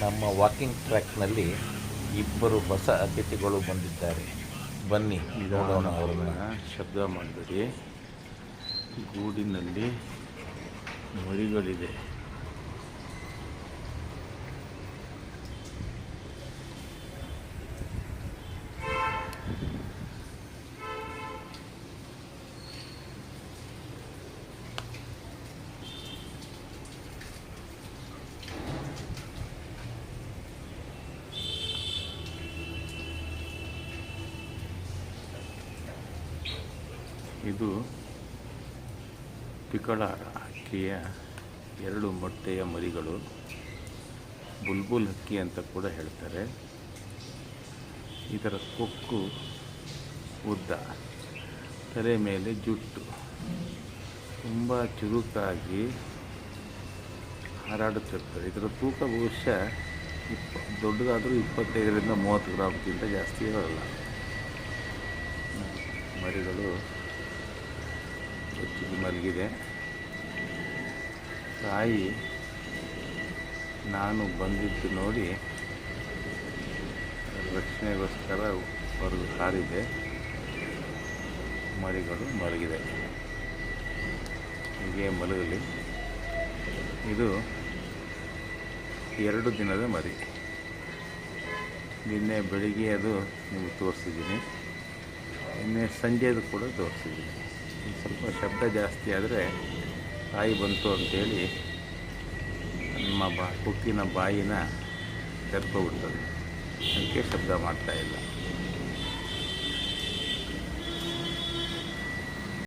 ನಮ್ಮ ವಾಕಿಂಗ್ ಟ್ರ್ಯಾಕ್ನಲ್ಲಿ ಇಬ್ಬರು ಹೊಸ ಅತಿಥಿಗಳು ಬಂದಿದ್ದಾರೆ. ಬನ್ನಿ ನೋಡೋಣ ಅವ್ರನ್ನ. ಶಬ್ದ ಮಾಡಿದರೆ ಗೂಡಿನಲ್ಲಿ ಮರಿಗಳಿದೆ. ಇದು ಪಿಕಳ ಅಕ್ಕಿಯ ಎರಡು ಮೊಟ್ಟೆಯ ಮರಿಗಳು, ಬುಲ್ಬುಲ್ ಹಕ್ಕಿ ಅಂತ ಕೂಡ ಹೇಳ್ತಾರೆ. ಇದರ ಕೊಕ್ಕು ಉದ್ದ, ತಲೆ ಮೇಲೆ ಜುಟ್ಟು. ತುಂಬ ಚುರುಕಾಗಿ ಹಾರಾಡುತ್ತಿರ್ತದೆ ಇದರ ತೂಕ ಬಹುಶಃ ಇಪ್ಪ, ದೊಡ್ಡದಾದರೂ ಇಪ್ಪತ್ತೈದರಿಂದ ಮೂವತ್ತು ಗ್ರಾಮ್ಗಿಂತ ಜಾಸ್ತಿ ಇರೋಲ್ಲ. ಮರಿಗಳು ಹೆಚ್ಚಿಗೆ ಮಲಗಿದೆ. ತಾಯಿ, ನಾನು ಬಂದಿದ್ದು ನೋಡಿ ರಕ್ಷಣೆಗೋಸ್ಕರ ಹೊರಗೆ ಹಾರಿದೆ ಮರಿಗಳು ಮಲಗಿದೆ. ಹೀಗೆ ಮಲಗಲಿ. ಇದು ಎರಡು ದಿನದ ಮರಿ. ನಿನ್ನೆ ಬೆಳಿಗ್ಗೆ ಅದು ನಿಮಗೆ ತೋರಿಸಿದ್ದೀನಿ. ನಿನ್ನೆ ಸಂಜೆದು ಕೂಡ ತೋರಿಸಿದ್ದೀನಿ. ಸ್ವಲ್ಪ ಶಬ್ದ ಜಾಸ್ತಿ ಆದರೆ ತಾಯಿ ಬಂತು ಅಂತೇಳಿ ನಮ್ಮ ಬಾ ಕುಕ್ಕಿನ ಬಾಯಿನ ತೆರ್ಕೊಬಿಡ್ತದೆ ಅದಕ್ಕೆ ಶಬ್ದ ಮಾಡ್ತಾ ಇಲ್ಲ.